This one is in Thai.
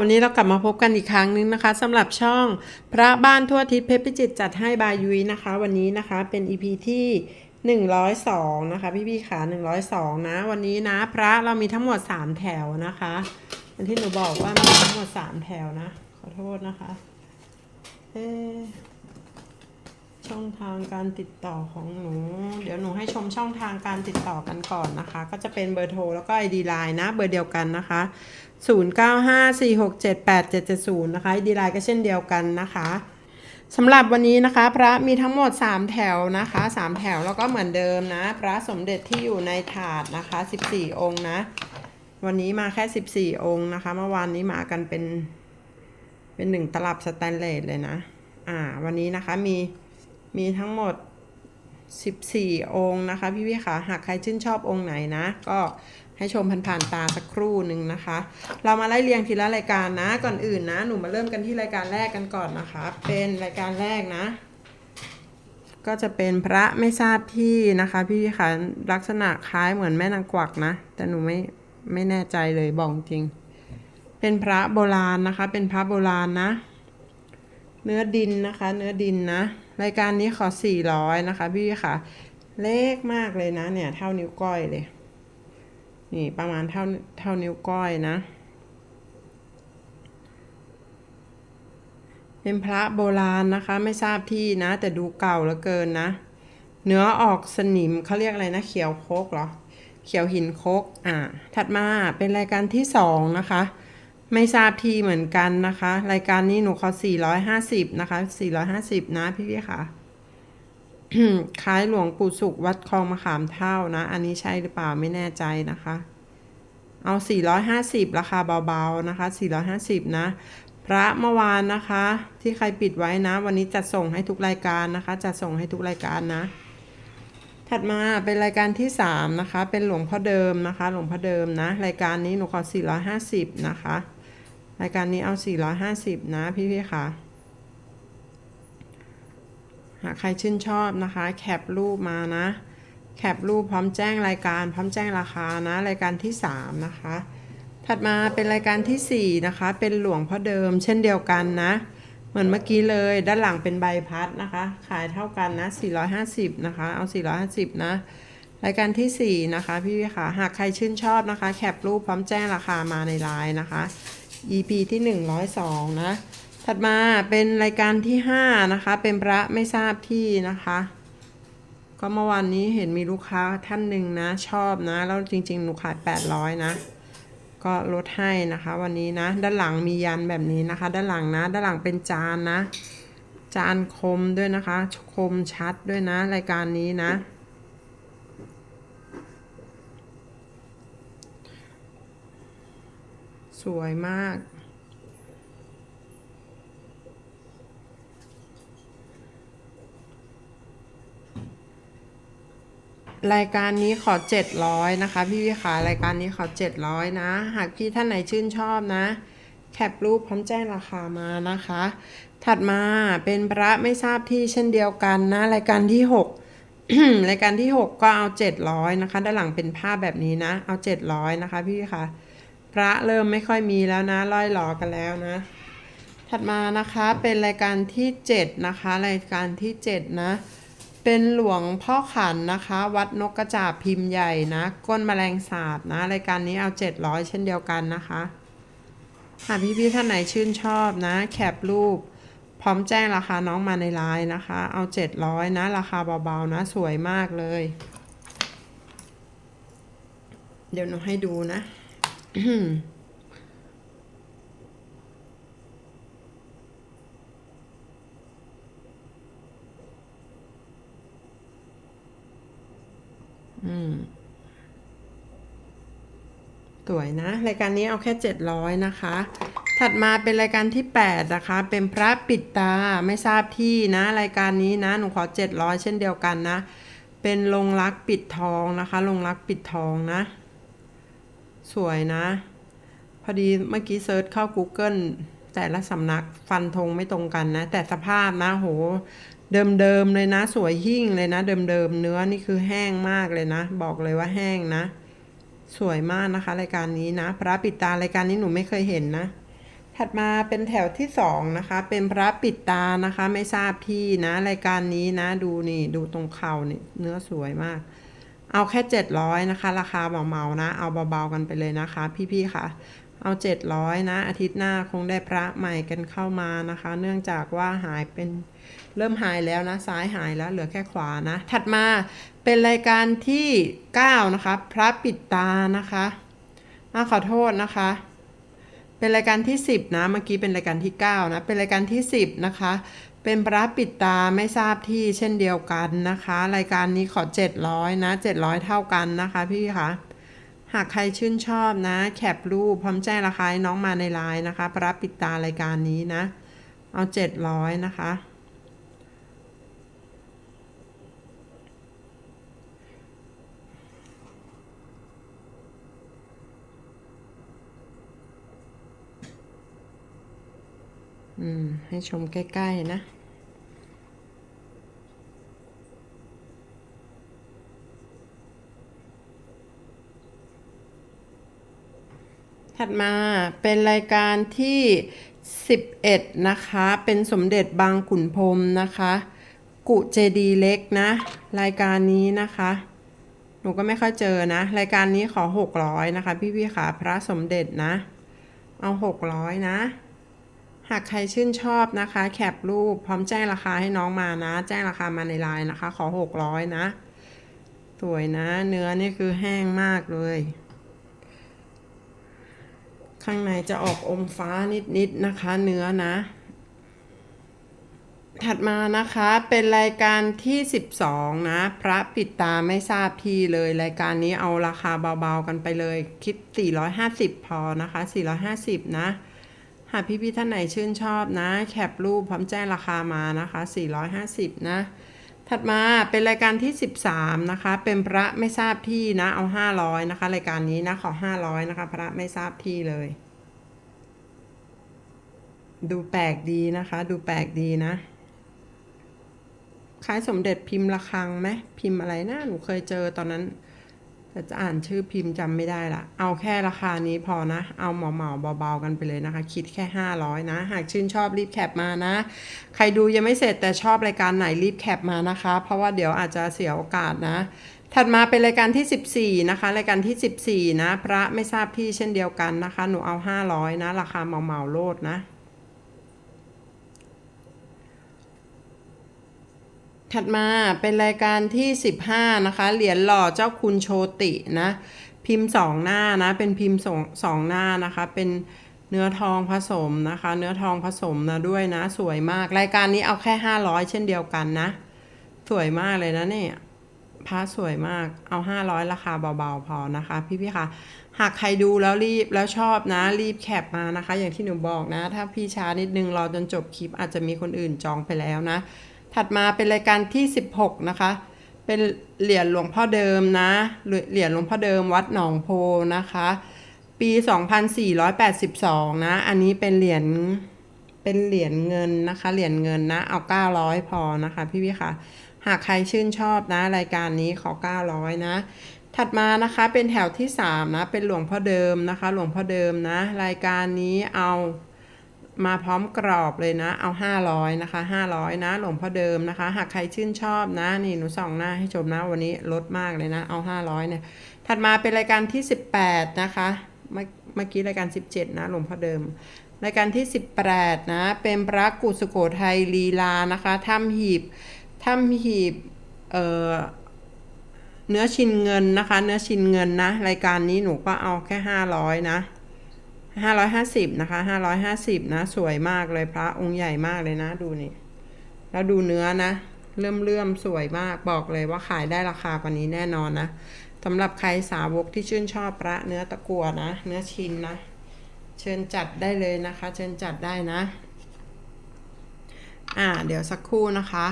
วันนี้เรากลับมาพบกันอีกครั้งนึงนะคะสำหรับช่องพระบ้านทั่วทิศเพชรพิจิตจัดให้บายยุ้ยนะคะ วันนี้นะคะเป็น EP ที่ 102 นะคะ พี่พี่ขา102 นะ วันนี้นะพระเรามีทั้งหมด 3 แถวนะคะอันที่หนูบอกว่ามีทั้งหมด 3 แถวนะ ขอโทษนะคะเอ๊ะ ช่องทางการติดต่อของหนู เดี๋ยวหนูให้ชมช่องทางการติดต่อกันก่อนนะคะ ก็จะเป็นเบอร์โทรแล้วก็ ID Line นะ เบอร์เดียวกันนะคะ 0954678770 นะคะ ID Line ก็เช่นเดียวกันนะคะสำหรับวันนี้นะคะ พระมีทั้งหมด 3 แถวนะคะ 3 แถวแล้วก็เหมือนเดิมนะ พระสมเด็จที่อยู่ในถาดนะคะ 14 องค์นะ วันนี้มาแค่ 14 องค์นะคะ เมื่อวานนี้มากันเป็นเป็นหนึ่งตลับสแตนเลสเลยนะ อ่า วันนี้นะคะมี มีทั้งหมด 14 องค์นะคะพี่พี่ๆค่ะหากใครชื่นชอบองค์ไหนนะ ก็ให้ชมผ่านๆตาสักครู่หนึ่งนะคะ เรามาไล่เรียงทีละรายการนะ ก่อนอื่นนะ หนูมาเริ่มกันที่รายการแรกกันก่อนนะคะ เป็นรายการแรกนะ ก็จะเป็นพระไม่ทราบที่นะคะพี่ๆค่ะลักษณะคล้ายเหมือนแม่นางกวักนะ แต่หนูไม่ไม่แน่ใจเลยบอกจริง เป็นพระโบราณนะคะ เป็นพระโบราณนะ เนื้อดินนะคะ เนื้อดินนะ รายการนี้ขอ 400 นะคะ พี่ค่ะ เล็กมากเลยนะ เนี่ย เท่านิ้วก้อยเลย นี่ประมาณเท่าเท่านิ้วก้อยนะ เป็นพระโบราณนะคะ ไม่ทราบที่นะ แต่ดูเก่าเหลือเกินนะ เนื้อออกสนิมเขาเรียกอะไรนะ เขียวโคกเหรอ เขียวหินโคกอ่า ถัดมาเป็นรายการที่สองนะคะ ไม่ทราบทีเหมือนกันนะคะ รายการนี้หนูขา450 นะคะ 450 นะ พี่พี่ค่ะคล้ายหลวงปู่สุขวัดคลองมะขามเท่านะ อันนี้ใช่หรือเปล่าไม่แน่ใจนะคะ เอา 450 ราคาเบาๆนะคะ 450 นะ พระเมื่อวานนะคะ ที่ใครปิดไว้นะ วันนี้จัดส่งให้ทุกรายการนะคะ จัดส่งให้ทุกรายการนะ ถัดมาเป็นรายการที่ 3 นะคะ เป็นหลวงพ่อเดิมนะคะ หลวงพ่อเดิมนะ รายการนี้หนูขอ450 นะคะ รายการนี้เอา 450 นะพี่พี่ๆค่ะหากใครชื่นชอบนะคะ แคปรูปมานะ แคปรูปพร้อมแจ้งรายการ พร้อมแจ้งราคานะ รายการที่ 3 นะคะ ถัดมาเป็นรายการทีสี่ 4 นะคะ เป็นหลวงพ่อเดิม เช่นเดียวกันนะ เหมือนเมื่อกี้เลย ด้านหลังเป็นใบพัดนะคะ ขายเท่ากันนะ 450 นะคะ เอา 450 นะรายการที่ 4 นะคะ พี่พี่ๆค่ะหากใครชื่นชอบนะคะ แคปรูปพร้อมแจ้งราคามาในไลน์นะคะ EP ที่ 102 นะ ถัดมาเป็นรายการที่ 5 นะคะ เป็นพระไม่ทราบที่นะคะ ก็เมื่อวานนี้เห็นมีลูกค้าท่านหนึ่งนะ ชอบนะ แล้วจริงๆ หนูขาย 800 นะ ก็ลดให้นะคะวันนี้นะ ด้านหลังมียันแบบนี้นะคะ ด้านหลังนะ ด้านหลังเป็นจานนะ จานคมด้วยนะคะ คมชัดด้วยนะ รายการนี้นะ วยมาก รายการนี้ขอ 700 นะคะ พี่พี่ขารายการนี้ขอ 700 นะ หากพี่ท่านไหนชื่นชอบนะ แคปรูปพร้อมแจ้งราคามานะคะ ถัดมาเป็นพระไม่ทราบที่เช่นเดียวกันนะ รายการที่ 6รายการที่ 6 ก็เอา 700 นะคะ ด้านหลังเป็นภาพแบบนี้นะ เอา 700 นะคะพี่พี่ค่ะ พระเริ่มไม่ค่อยมีแล้วนะล่อยหลอกันแล้วนะ ถัดมานะคะเป็นรายการที่ 7 นะคะ รายการที่ 7 นะ เป็นหลวงพ่อขันนะคะ วัดนกกระจาบพิมพ์ใหญ่นะ ก้นแมลงสาบนะ รายการนี้เอา 700 เช่นเดียวกันนะคะหากพี่ๆท่านไหนชื่นชอบนะ แคปรูป พร้อมแจ้งราคาน้องมาในไลน์นะคะ เอา 700 นะ ราคาเบาๆนะ สวยมากเลย เดี๋ยวหนูให้ดูนะ สวยนะ รายการนี้เอาแค่700นะคะ ถัดมาเป็นรายการที่8นะคะ เป็นพระปิดตาไม่ทราบที่นะ รายการนี้นะ หนูขอ700เช่นเดียวกันนะ เป็นลงรักปิดทองนะคะ ลงรักปิดทองนะ สวยนะ พอดีเมื่อกี้เซิร์ชเข้า Google แต่ละสำนักฟันธงไม่ตรงกันนะ แต่สภาพนะโห เดิมๆเลยนะ สวยหิ่งเลยนะ เดิมๆเนื้อนี่คือแห้งมากเลยนะ บอกเลยว่าแห้งนะ สวยมากนะคะ รายการนี้นะ พระปิดตารายการนี้หนูไม่เคยเห็นนะ ถัดมาเป็นแถวที่สองนะคะ เป็นพระปิดตานะคะ ไม่ทราบที่นะ รายการนี้นะ ดูนี่ดูตรงเข่านี่เนื้อสวยมาก เอาแค่เจ็ดร้อยนะคะ ราคาเบาๆนะ เอาเบาๆกันไปเลยนะคะ พี่ๆค่ะเอาเจ็ดร้อยนะ อาทิตย์หน้าคงได้พระใหม่กันเข้ามานะคะ เนื่องจากว่าหายเป็นเริ่มหายแล้วนะ ซ้ายหายแล้วเหลือแค่ขวานะ ถัดมาเป็นรายการที่เก้านะคะ พระปิดตานะคะอะขอโทษนะคะ เป็นรายการที่ 10 นะ เมื่อกี้เป็นรายการที่ 9 นะ เป็นรายการที่ 10 นะคะ เป็นพระปิดตาไม่ทราบที่เช่นเดียวกันนะคะ รายการนี้ขอ 700 นะ 700 เท่ากันนะคะพี่คะหากใครชื่นชอบนะ แคปรูปพร้อมแจ้งราคาให้น้องมาในไลน์นะคะ พระปิดตารายการนี้นะ เอา 700 นะคะอืมให้ชมใกล้ ๆ นะ ถัดมาเป็นรายการที่ 11 นะคะ เป็นสมเด็จบางขุนพรมนะคะ กุเจดีเล็กนะ รายการนี้นะคะ หนูก็ไม่ค่อยเจอนะ รายการนี้ขอ 600 นะคะ พี่ๆค่ะพระสมเด็จนะ เอา 600 นะ หากใครชื่นชอบนะคะ แคปรูปพร้อมแจ้งราคาให้น้องมานะ แจ้งราคามาในไลน์นะคะ ขอ 600 นะ สวยนะ เนื้อนี่คือแห้งมากเลย ข้างในจะออกอมฟ้านิดๆนะคะ เนื้อนะ ถัดมานะคะเป็นรายการที่ 12 นะ พระปิดตาไม่ทราบที่เลย รายการนี้เอาราคาเบาๆกันไปเลย คิด 450 พอนะคะ 450 นะหากพี่ๆท่านไหนชื่นชอบนะ แคปรูปพร้อมแจ้งราคามานะคะ 450 นะ ถัดมาเป็นรายการที่ 13 นะคะ เป็นพระไม่ทราบที่นะเอา 500 นะคะ รายการนี้นะขอ 500 นะคะ พระไม่ทราบที่เลย ดูแปลกดีนะคะ ดูแปลกดีนะ คล้ายสมเด็จพิมพ์ระฆังไหมพิมพ์อะไรนะหนูเคยเจอตอนนั้น แต่จะอ่านชื่อพิมพ์จำไม่ได้ละ เอาแค่ราคานี้พอนะ เอาเหมาเหมาเบาๆกันไปเลยนะคะ คิดแค่ 500 นะ หากชื่นชอบรีบแคปมานะ ใครดูยังไม่เสร็จแต่ชอบรายการไหนรีบแคปมานะคะ เพราะว่าเดี๋ยวอาจจะเสียโอกาสนะ ถัดมาเป็นรายการที่ 14 นะคะ รายการที่ 14 นะ พระไม่ทราบที่เช่นเดียวกันนะคะ หนูเอา 500 นะ ราคาเหมาเหมาๆโลดนะ ถัดมาเป็นรายการที่ 15 นะคะ เหรียญหล่อเจ้าคุณโชตินะ พิมพ์สองหน้านะ เป็นพิมพ์สองสองหน้านะคะ เป็นเนื้อทองผสมนะคะ เนื้อทองผสมนะด้วยนะ สวยมาก รายการนี้เอาแค่ 500 เช่นเดียวกันนะ สวยมากเลยนะเนี่ยพระสวยมาก เอา 500 ราคาเบาๆ พอนะคะ พี่ๆคะหากใครดูแล้วรีบแล้วชอบนะ รีบแคปมานะคะ อย่างที่หนูบอกนะ ถ้าพี่ช้านิดนึงรอจนจบคลิปอาจจะมีคนอื่นจองไปแล้วนะ ถัดมาเป็นรายการที่ 16 นะคะ เป็นเหรียญหลวงพ่อเดิมนะ เหรียญหลวงพ่อเดิมวัดหนองโพนะคะ ปี 2482 นะ อันนี้เป็นเหรียญ เป็นเหรียญเงินนะคะ เหรียญเงินนะ เอา 900 พอนะคะ พี่พี่ค่ะ หากใครชื่นชอบนะ รายการนี้ขอ 900 นะ ถัดมานะคะ เป็นแถวที่ 3 นะ เป็นหลวงพ่อเดิมนะคะ หลวงพ่อเดิมนะ รายการนี้เอา มาพร้อมกรอบเลยนะ เอา 500 นะคะ 500 นะ หลวงพ่อเดิมนะคะ หากใครชื่นชอบนะ นี่หนูส่องหน้าให้ชมนะ วันนี้ลดมากเลยนะ เอา 500 เนี่ย ถัดมาเป็นรายการที่ 18 นะคะ เมื่อเมื่อกี้รายการ 17 นะ หลวงพ่อเดิม รายการที่ 18 นะ เป็นพระกุสุโขทัยลีลานะคะถ้ำหีบถ้ำหีบ เอ่อเนื้อชินเงินนะคะ เนื้อชินเงินนะ รายการนี้หนูก็เอาแค่ 500 นะ 550 นะคะ 550 นะ สวยมากเลยพระองค์ใหญ่มากเลยนะ ดูนี่ แล้วดูเนื้อนะ เลื่อมเลื่อมๆสวยมาก บอกเลยว่าขายได้ราคากว่านี้แน่นอนนะสำหรับใครสาวกที่ชื่นชอบพระเนื้อตะกัวนะ เนื้อชินนะ เชิญจัดได้เลยนะคะ เชิญจัดได้นะ อ่า เดี๋ยวสักครู่นะคะ